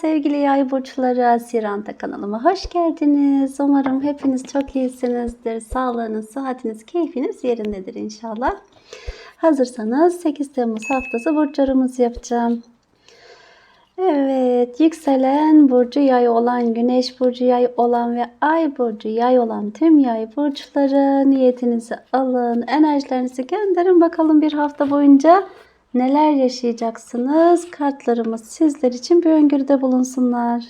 Sevgili yay burçları, Siranta kanalıma hoş geldiniz. Umarım hepiniz çok iyisinizdir. Sağlığınız, sıhhatiniz, keyfiniz yerindedir inşallah. Hazırsanız 8 Temmuz haftası burçlarımızı yapacağım. Evet, yükselen burcu yay olan, güneş burcu yay olan ve ay burcu yay olan tüm yay burçları niyetinizi alın, enerjilerinizi gönderin bakalım bir hafta boyunca neler yaşayacaksınız? Kartlarımız sizler için bir öngörüde bulunsunlar.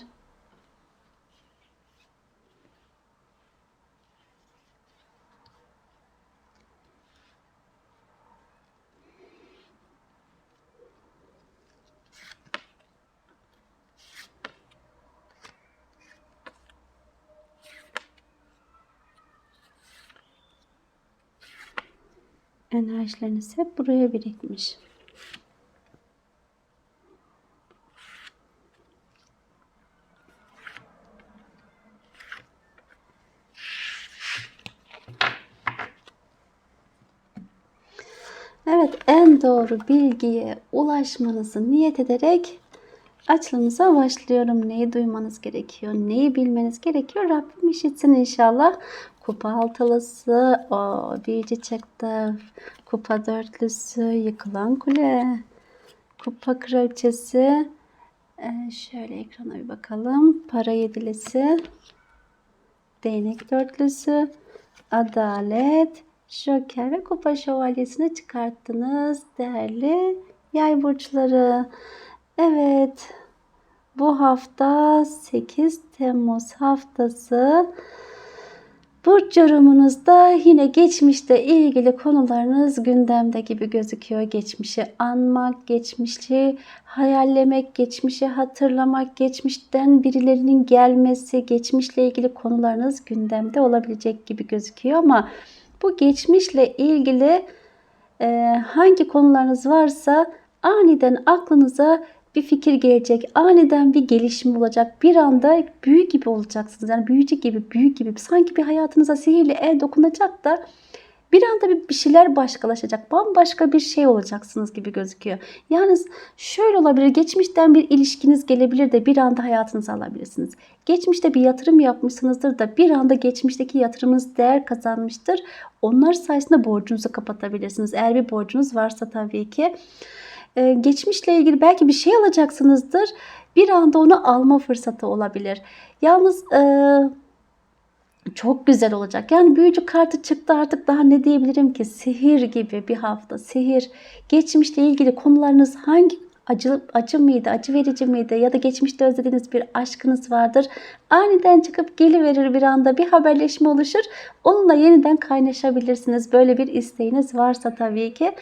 Enerjileriniz hep buraya birikmiş. Evet, en doğru bilgiye ulaşmanızı niyet ederek açılımıza başlıyorum. Neyi duymanız gerekiyor, neyi bilmeniz gerekiyor Rabbim işitsin inşallah. Kupa altılısı, o büyücü çıktı. Kupa dörtlüsü, yıkılan kule. Kupa kraliçesi. Ee, şöyle ekrana bir bakalım. Para yedilisi. Değnek dörtlüsü. Adalet. Joker ve Kupa Şövalyesini çıkarttınız değerli yay burçları. Evet. Bu hafta 8 Temmuz haftası Burç yorumunuzda yine geçmişte ilgili konularınız gündemde gibi gözüküyor. Geçmişi anmak, geçmişi hayallemek, geçmişi hatırlamak, geçmişten birilerinin gelmesi, geçmişle ilgili konularınız gündemde olabilecek gibi gözüküyor ama bu geçmişle ilgili e, hangi konularınız varsa aniden aklınıza bir fikir gelecek. Aniden bir gelişim olacak. Bir anda büyü gibi olacaksınız. Yani büyücü gibi, büyü gibi. Sanki bir hayatınıza sihirli el dokunacak da bir anda bir, şeyler başkalaşacak. Bambaşka bir şey olacaksınız gibi gözüküyor. Yalnız şöyle olabilir. Geçmişten bir ilişkiniz gelebilir de bir anda hayatınıza alabilirsiniz. Geçmişte bir yatırım yapmışsınızdır da bir anda geçmişteki yatırımınız değer kazanmıştır. Onlar sayesinde borcunuzu kapatabilirsiniz. Eğer bir borcunuz varsa tabii ki. Ee, geçmişle ilgili belki bir şey alacaksınızdır. Bir anda onu alma fırsatı olabilir. Yalnız e, çok güzel olacak. Yani büyücü kartı çıktı artık daha ne diyebilirim ki? Sihir gibi bir hafta. Sihir. Geçmişle ilgili konularınız hangi acı, acı mıydı, acı verici miydi ya da geçmişte özlediğiniz bir aşkınız vardır. Aniden çıkıp geliverir bir anda bir haberleşme oluşur. Onunla yeniden kaynaşabilirsiniz. Böyle bir isteğiniz varsa tabii ki.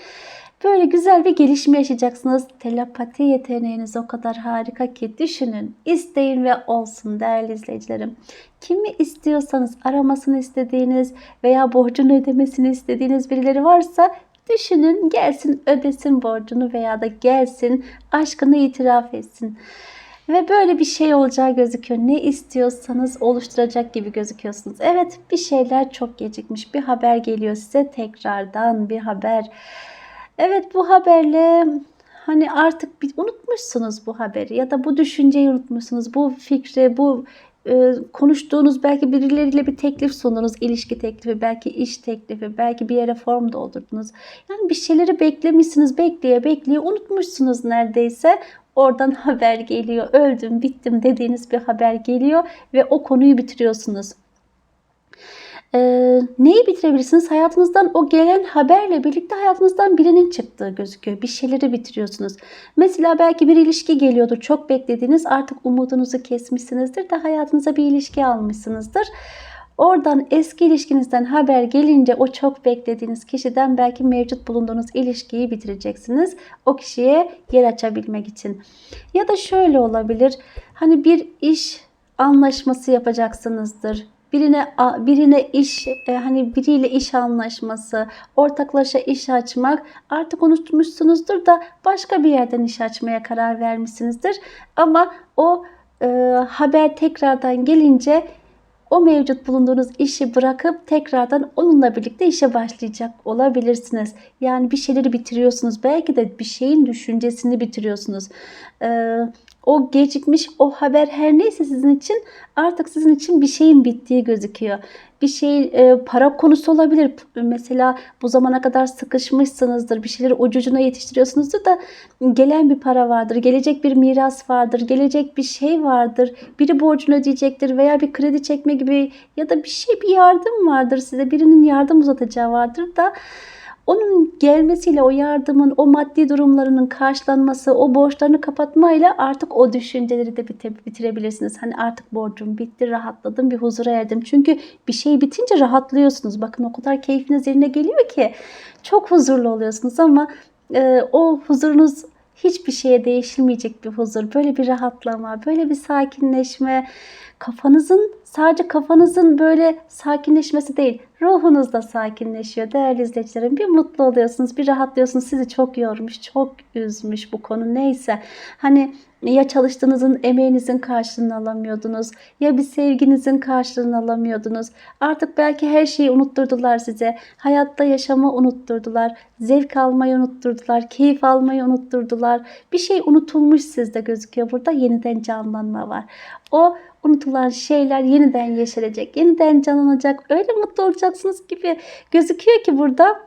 Böyle güzel bir gelişme yaşayacaksınız. Telepati yeteneğiniz o kadar harika ki düşünün, isteyin ve olsun değerli izleyicilerim. Kimi istiyorsanız aramasını istediğiniz veya borcunu ödemesini istediğiniz birileri varsa düşünün gelsin ödesin borcunu veya da gelsin aşkını itiraf etsin. Ve böyle bir şey olacağı gözüküyor. Ne istiyorsanız oluşturacak gibi gözüküyorsunuz. Evet bir şeyler çok gecikmiş. Bir haber geliyor size tekrardan bir haber. Evet bu haberle hani artık bir unutmuşsunuz bu haberi ya da bu düşünceyi unutmuşsunuz. Bu fikri, bu e, konuştuğunuz belki birileriyle bir teklif sundunuz, ilişki teklifi, belki iş teklifi, belki bir yere form doldurdunuz. Yani bir şeyleri beklemişsiniz, bekleye bekleye unutmuşsunuz neredeyse. Oradan haber geliyor, öldüm, bittim dediğiniz bir haber geliyor ve o konuyu bitiriyorsunuz. Ee, neyi bitirebilirsiniz? Hayatınızdan o gelen haberle birlikte hayatınızdan birinin çıktığı gözüküyor. Bir şeyleri bitiriyorsunuz. Mesela belki bir ilişki geliyordur. Çok beklediğiniz artık umudunuzu kesmişsinizdir de hayatınıza bir ilişki almışsınızdır. Oradan eski ilişkinizden haber gelince o çok beklediğiniz kişiden belki mevcut bulunduğunuz ilişkiyi bitireceksiniz. O kişiye yer açabilmek için. Ya da şöyle olabilir. Hani bir iş anlaşması yapacaksınızdır birine birine iş e, hani biriyle iş anlaşması, ortaklaşa iş açmak artık unutmuşsunuzdur da başka bir yerden iş açmaya karar vermişsinizdir. Ama o e, haber tekrardan gelince o mevcut bulunduğunuz işi bırakıp tekrardan onunla birlikte işe başlayacak olabilirsiniz. Yani bir şeyleri bitiriyorsunuz. Belki de bir şeyin düşüncesini bitiriyorsunuz. Ee, o gecikmiş o haber her neyse sizin için artık sizin için bir şeyin bittiği gözüküyor. Bir şey e, para konusu olabilir. Mesela bu zamana kadar sıkışmışsınızdır. Bir şeyleri ucucuna yetiştiriyorsunuzdur da gelen bir para vardır. Gelecek bir miras vardır. Gelecek bir şey vardır. Biri borcunu ödeyecektir veya bir kredi çekme gibi ya da bir şey bir yardım vardır size. Birinin yardım uzatacağı vardır da onun gelmesiyle o yardımın, o maddi durumlarının karşılanması, o borçlarını kapatmayla artık o düşünceleri de bitirebilirsiniz. Hani artık borcum bitti, rahatladım, bir huzura erdim. Çünkü bir şey bitince rahatlıyorsunuz. Bakın o kadar keyfiniz yerine geliyor ki çok huzurlu oluyorsunuz ama e, o huzurunuz hiçbir şeye değişilmeyecek bir huzur. Böyle bir rahatlama, böyle bir sakinleşme. Kafanızın sadece kafanızın böyle sakinleşmesi değil, ruhunuz da sakinleşiyor değerli izleyicilerim. Bir mutlu oluyorsunuz, bir rahatlıyorsunuz. Sizi çok yormuş, çok üzmüş bu konu neyse. Hani ya çalıştığınızın emeğinizin karşılığını alamıyordunuz ya bir sevginizin karşılığını alamıyordunuz. Artık belki her şeyi unutturdular size. Hayatta yaşamı unutturdular. Zevk almayı unutturdular. Keyif almayı unutturdular. Bir şey unutulmuş sizde gözüküyor. Burada yeniden canlanma var. O unutulan şeyler yeniden yeşerecek. Yeniden canlanacak. Öyle mutlu olacaksınız gibi gözüküyor ki burada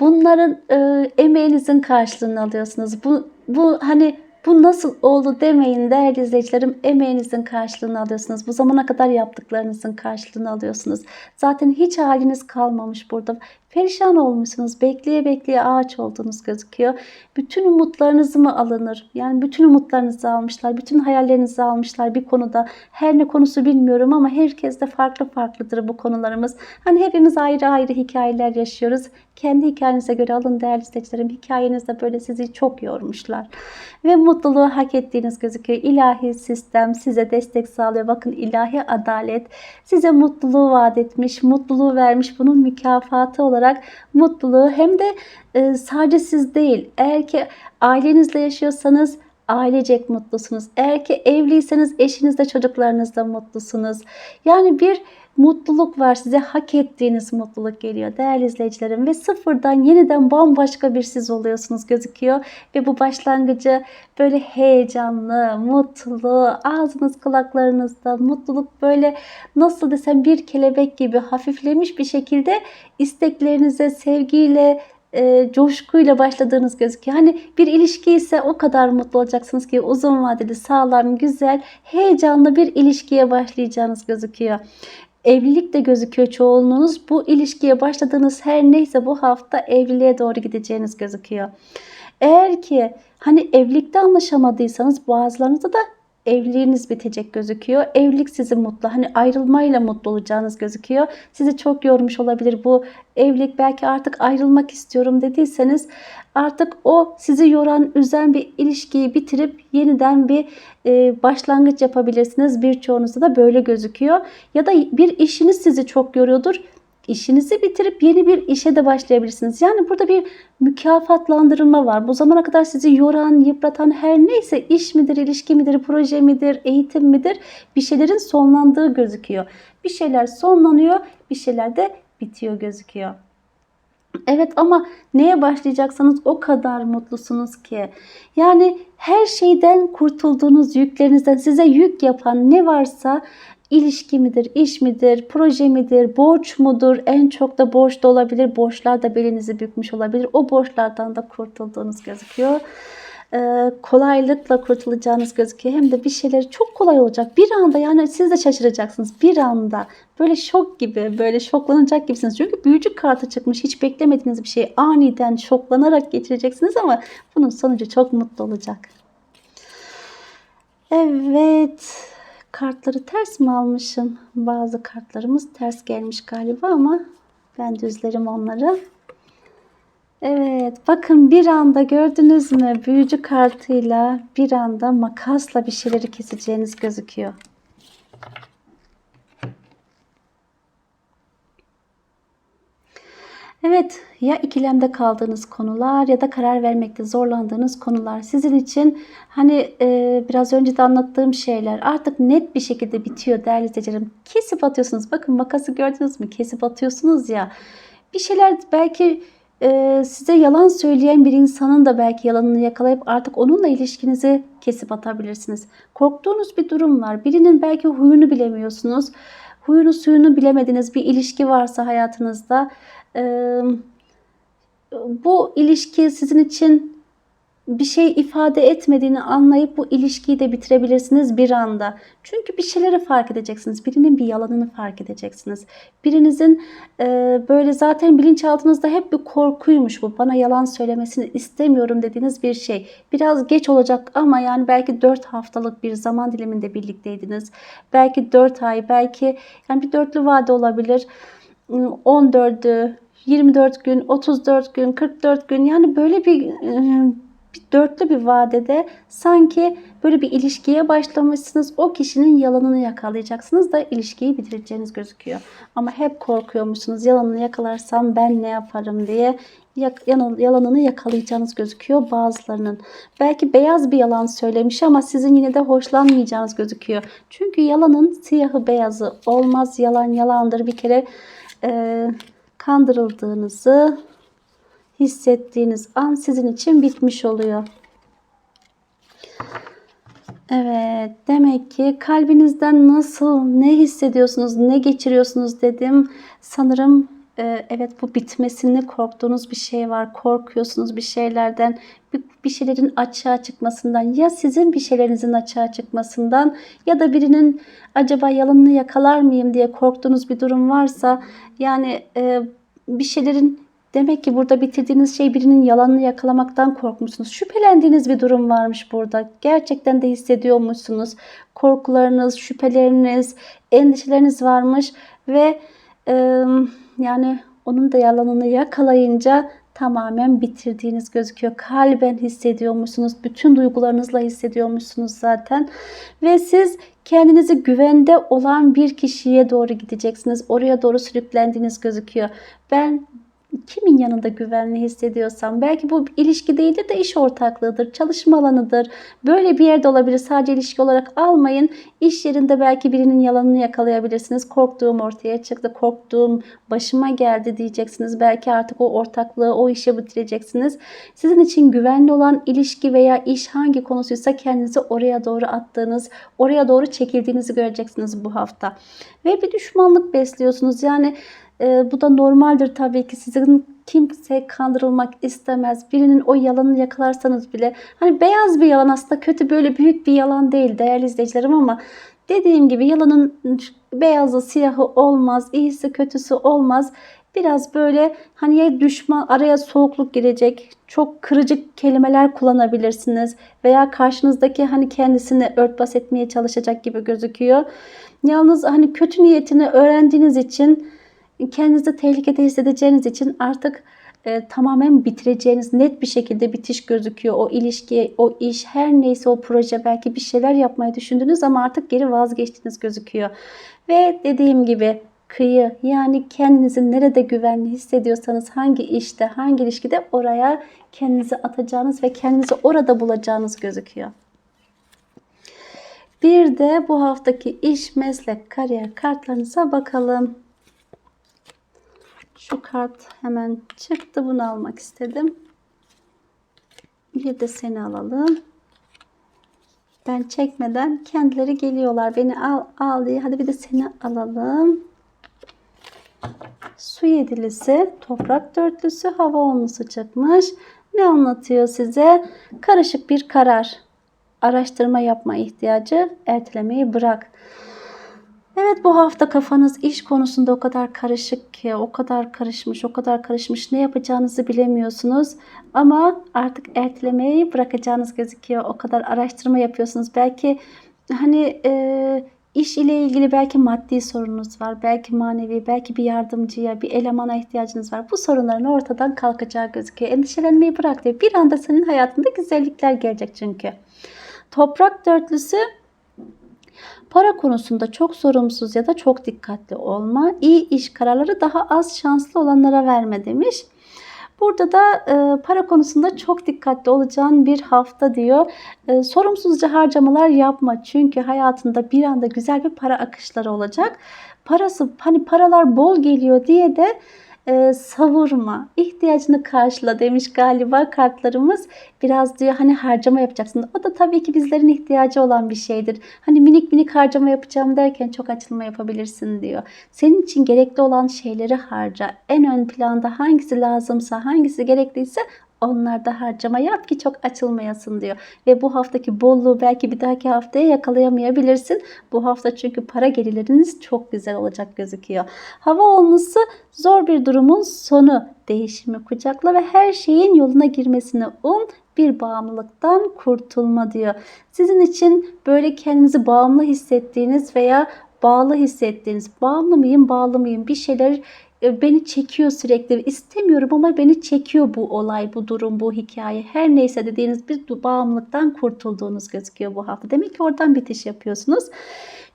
bunların e, emeğinizin karşılığını alıyorsunuz. Bu, bu hani bu nasıl oldu demeyin değerli izleyicilerim. Emeğinizin karşılığını alıyorsunuz. Bu zamana kadar yaptıklarınızın karşılığını alıyorsunuz. Zaten hiç haliniz kalmamış burada. Perişan olmuşsunuz. Bekleye bekleye ağaç olduğunuz gözüküyor. Bütün umutlarınızı mı alınır? Yani bütün umutlarınızı almışlar. Bütün hayallerinizi almışlar bir konuda. Her ne konusu bilmiyorum ama herkes de farklı farklıdır bu konularımız. Hani hepimiz ayrı ayrı hikayeler yaşıyoruz. Kendi hikayenize göre alın değerli izleyicilerim. Hikayenizde böyle sizi çok yormuşlar. Ve mutluluğu hak ettiğiniz gözüküyor. İlahi sistem size destek sağlıyor. Bakın ilahi adalet size mutluluğu vaat etmiş, mutluluğu vermiş. Bunun mükafatı olarak mutluluğu hem de e, sadece siz değil. Eğer ki ailenizle yaşıyorsanız ailecek mutlusunuz. Eğer ki evliyseniz eşinizle çocuklarınızla mutlusunuz. Yani bir mutluluk var. Size hak ettiğiniz mutluluk geliyor değerli izleyicilerim. Ve sıfırdan yeniden bambaşka bir siz oluyorsunuz gözüküyor. Ve bu başlangıcı böyle heyecanlı, mutlu, ağzınız kulaklarınızda mutluluk böyle nasıl desem bir kelebek gibi hafiflemiş bir şekilde isteklerinize sevgiyle, e, coşkuyla başladığınız gözüküyor. Hani bir ilişki ise o kadar mutlu olacaksınız ki uzun vadeli, sağlam, güzel, heyecanlı bir ilişkiye başlayacağınız gözüküyor. Evlilik de gözüküyor çoğunluğunuz. Bu ilişkiye başladığınız her neyse bu hafta evliliğe doğru gideceğiniz gözüküyor. Eğer ki hani evlilikte anlaşamadıysanız bazılarınızda da evliliğiniz bitecek gözüküyor. Evlilik sizi mutlu. Hani ayrılmayla mutlu olacağınız gözüküyor. Sizi çok yormuş olabilir bu evlilik. Belki artık ayrılmak istiyorum dediyseniz artık o sizi yoran, üzen bir ilişkiyi bitirip yeniden bir e, başlangıç yapabilirsiniz. Birçoğunuzda da böyle gözüküyor. Ya da bir işiniz sizi çok yoruyordur. İşinizi bitirip yeni bir işe de başlayabilirsiniz. Yani burada bir mükafatlandırma var. Bu zamana kadar sizi yoran, yıpratan her neyse iş midir, ilişki midir, proje midir, eğitim midir bir şeylerin sonlandığı gözüküyor. Bir şeyler sonlanıyor, bir şeyler de bitiyor gözüküyor. Evet ama neye başlayacaksanız o kadar mutlusunuz ki. Yani her şeyden kurtulduğunuz yüklerinizden size yük yapan ne varsa ilişki midir, iş midir, proje midir, borç mudur? En çok da borç da olabilir. Borçlar da belinizi bükmüş olabilir. O borçlardan da kurtulduğunuz gözüküyor. Ee, kolaylıkla kurtulacağınız gözüküyor. Hem de bir şeyleri çok kolay olacak. Bir anda yani siz de şaşıracaksınız. Bir anda böyle şok gibi, böyle şoklanacak gibisiniz. Çünkü büyücü kartı çıkmış. Hiç beklemediğiniz bir şeyi aniden şoklanarak geçireceksiniz ama bunun sonucu çok mutlu olacak. Evet. Kartları ters mi almışım? Bazı kartlarımız ters gelmiş galiba ama ben düzlerim onları. Evet bakın bir anda gördünüz mü büyücü kartıyla bir anda makasla bir şeyleri keseceğiniz gözüküyor. Evet ya ikilemde kaldığınız konular ya da karar vermekte zorlandığınız konular sizin için hani e, biraz önce de anlattığım şeyler artık net bir şekilde bitiyor değerli izleyicilerim. Kesip atıyorsunuz bakın makası gördünüz mü kesip atıyorsunuz ya bir şeyler belki e, size yalan söyleyen bir insanın da belki yalanını yakalayıp artık onunla ilişkinizi kesip atabilirsiniz. Korktuğunuz bir durum var. Birinin belki huyunu bilemiyorsunuz. Huyunu suyunu bilemediğiniz bir ilişki varsa hayatınızda bu ilişki sizin için bir şey ifade etmediğini anlayıp bu ilişkiyi de bitirebilirsiniz bir anda. Çünkü bir şeyleri fark edeceksiniz. Birinin bir yalanını fark edeceksiniz. Birinizin e, böyle zaten bilinçaltınızda hep bir korkuymuş bu. Bana yalan söylemesini istemiyorum dediğiniz bir şey. Biraz geç olacak ama yani belki 4 haftalık bir zaman diliminde birlikteydiniz. Belki 4 ay, belki yani bir dörtlü vade olabilir. 14'ü, 24 gün, 34 gün, 44 gün yani böyle bir e, bir dörtlü bir vadede sanki böyle bir ilişkiye başlamışsınız. O kişinin yalanını yakalayacaksınız da ilişkiyi bitireceğiniz gözüküyor. Ama hep korkuyormuşsunuz. Yalanını yakalarsam ben ne yaparım diye yalanını yakalayacağınız gözüküyor bazılarının. Belki beyaz bir yalan söylemiş ama sizin yine de hoşlanmayacağınız gözüküyor. Çünkü yalanın siyahı beyazı olmaz. Yalan yalandır. Bir kere e, kandırıldığınızı hissettiğiniz an sizin için bitmiş oluyor. Evet, demek ki kalbinizden nasıl, ne hissediyorsunuz, ne geçiriyorsunuz dedim. Sanırım e, evet bu bitmesini korktuğunuz bir şey var. Korkuyorsunuz bir şeylerden, bir, bir şeylerin açığa çıkmasından ya sizin bir şeylerinizin açığa çıkmasından ya da birinin acaba yalanını yakalar mıyım diye korktuğunuz bir durum varsa yani e, bir şeylerin Demek ki burada bitirdiğiniz şey birinin yalanını yakalamaktan korkmuşsunuz. Şüphelendiğiniz bir durum varmış burada. Gerçekten de hissediyormuşsunuz. Korkularınız, şüpheleriniz, endişeleriniz varmış ve e, yani onun da yalanını yakalayınca tamamen bitirdiğiniz gözüküyor. Kalben hissediyormuşsunuz. Bütün duygularınızla hissediyormuşsunuz zaten. Ve siz kendinizi güvende olan bir kişiye doğru gideceksiniz. Oraya doğru sürüklendiğiniz gözüküyor. Ben kimin yanında güvenli hissediyorsam belki bu ilişki değildir de iş ortaklığıdır, çalışma alanıdır. Böyle bir yerde olabilir. Sadece ilişki olarak almayın. İş yerinde belki birinin yalanını yakalayabilirsiniz. Korktuğum ortaya çıktı, korktuğum başıma geldi diyeceksiniz. Belki artık o ortaklığı, o işe bitireceksiniz. Sizin için güvenli olan ilişki veya iş hangi konusuysa kendinizi oraya doğru attığınız, oraya doğru çekildiğinizi göreceksiniz bu hafta. Ve bir düşmanlık besliyorsunuz. Yani e, bu da normaldir tabii ki. Sizin kimse kandırılmak istemez. Birinin o yalanını yakalarsanız bile hani beyaz bir yalan aslında kötü böyle büyük bir yalan değil değerli izleyicilerim ama dediğim gibi yalanın beyazı siyahı olmaz, iyisi kötüsü olmaz. Biraz böyle hani ya düşman araya soğukluk girecek, çok kırıcı kelimeler kullanabilirsiniz veya karşınızdaki hani kendisini örtbas etmeye çalışacak gibi gözüküyor. Yalnız hani kötü niyetini öğrendiğiniz için kendinizi tehlikede hissedeceğiniz için artık e, tamamen bitireceğiniz net bir şekilde bitiş gözüküyor. O ilişki, o iş, her neyse o proje belki bir şeyler yapmayı düşündünüz ama artık geri vazgeçtiğiniz gözüküyor. Ve dediğim gibi kıyı yani kendinizi nerede güvenli hissediyorsanız hangi işte, hangi ilişkide oraya kendinizi atacağınız ve kendinizi orada bulacağınız gözüküyor. Bir de bu haftaki iş, meslek, kariyer kartlarınıza bakalım. Şu kart hemen çıktı. Bunu almak istedim. Bir de seni alalım. Ben çekmeden kendileri geliyorlar. Beni al, al diye. Hadi bir de seni alalım. Su yedilisi, toprak dörtlüsü, hava onlusu çıkmış. Ne anlatıyor size? Karışık bir karar. Araştırma yapma ihtiyacı, ertelemeyi bırak. Evet bu hafta kafanız iş konusunda o kadar karışık ki, o kadar karışmış, o kadar karışmış ne yapacağınızı bilemiyorsunuz. Ama artık ertelemeyi bırakacağınız gözüküyor. O kadar araştırma yapıyorsunuz. Belki hani e, iş ile ilgili belki maddi sorununuz var, belki manevi, belki bir yardımcıya, bir elemana ihtiyacınız var. Bu sorunların ortadan kalkacağı gözüküyor. Endişelenmeyi bırak diyor. Bir anda senin hayatında güzellikler gelecek çünkü. Toprak dörtlüsü Para konusunda çok sorumsuz ya da çok dikkatli olma. İyi iş kararları daha az şanslı olanlara verme demiş. Burada da e, para konusunda çok dikkatli olacağın bir hafta diyor. E, sorumsuzca harcamalar yapma çünkü hayatında bir anda güzel bir para akışları olacak. Parası hani paralar bol geliyor diye de e, savurma, ihtiyacını karşıla demiş galiba kartlarımız. Biraz diyor hani harcama yapacaksın. O da tabii ki bizlerin ihtiyacı olan bir şeydir. Hani minik minik harcama yapacağım derken çok açılma yapabilirsin diyor. Senin için gerekli olan şeyleri harca. En ön planda hangisi lazımsa, hangisi gerekliyse onlarda harcama yap ki çok açılmayasın diyor. Ve bu haftaki bolluğu belki bir dahaki haftaya yakalayamayabilirsin. Bu hafta çünkü para gelirleriniz çok güzel olacak gözüküyor. Hava olması zor bir durumun sonu. Değişimi kucakla ve her şeyin yoluna girmesini um bir bağımlılıktan kurtulma diyor. Sizin için böyle kendinizi bağımlı hissettiğiniz veya bağlı hissettiğiniz, bağımlı mıyım, bağlı mıyım bir şeyler beni çekiyor sürekli. İstemiyorum ama beni çekiyor bu olay, bu durum, bu hikaye. Her neyse dediğiniz bir bağımlılıktan kurtulduğunuz gözüküyor bu hafta. Demek ki oradan bitiş yapıyorsunuz.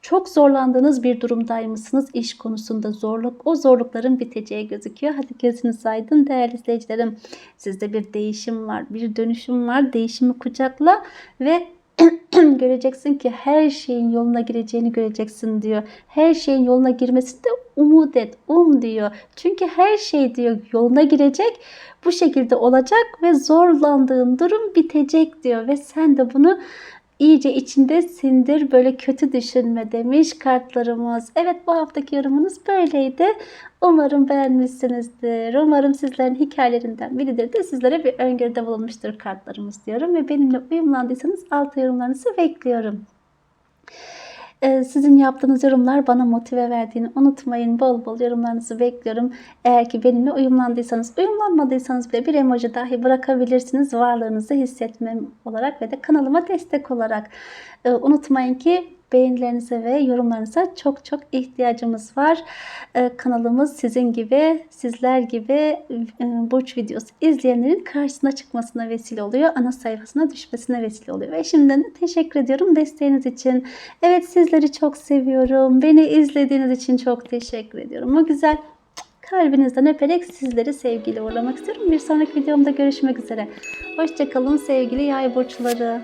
Çok zorlandığınız bir durumdaymışsınız iş konusunda zorluk. O zorlukların biteceği gözüküyor. Hadi gözünüz aydın değerli izleyicilerim. Sizde bir değişim var, bir dönüşüm var. Değişimi kucakla ve göreceksin ki her şeyin yoluna gireceğini göreceksin diyor. Her şeyin yoluna girmesini de umut et, um diyor. Çünkü her şey diyor yoluna girecek. Bu şekilde olacak ve zorlandığın durum bitecek diyor ve sen de bunu iyice içinde sindir böyle kötü düşünme demiş kartlarımız. Evet bu haftaki yorumunuz böyleydi. Umarım beğenmişsinizdir. Umarım sizlerin hikayelerinden biridir de sizlere bir öngörüde bulunmuştur kartlarımız diyorum. Ve benimle uyumlandıysanız alt yorumlarınızı bekliyorum. Ee, Sizin yaptığınız yorumlar bana motive verdiğini unutmayın. Bol bol yorumlarınızı bekliyorum. Eğer ki benimle uyumlandıysanız, uyumlanmadıysanız bile bir emoji dahi bırakabilirsiniz. Varlığınızı hissetmem olarak ve de kanalıma destek olarak. Ee, Unutmayın ki beğenilerinize ve yorumlarınıza çok çok ihtiyacımız var. Ee, kanalımız sizin gibi, sizler gibi e, burç videosu izleyenlerin karşısına çıkmasına vesile oluyor. Ana sayfasına düşmesine vesile oluyor. Ve şimdiden de teşekkür ediyorum desteğiniz için. Evet sizleri çok seviyorum. Beni izlediğiniz için çok teşekkür ediyorum. O güzel kalbinizden öperek sizleri sevgiyle uğurlamak istiyorum. Bir sonraki videomda görüşmek üzere. Hoşçakalın sevgili yay burçları.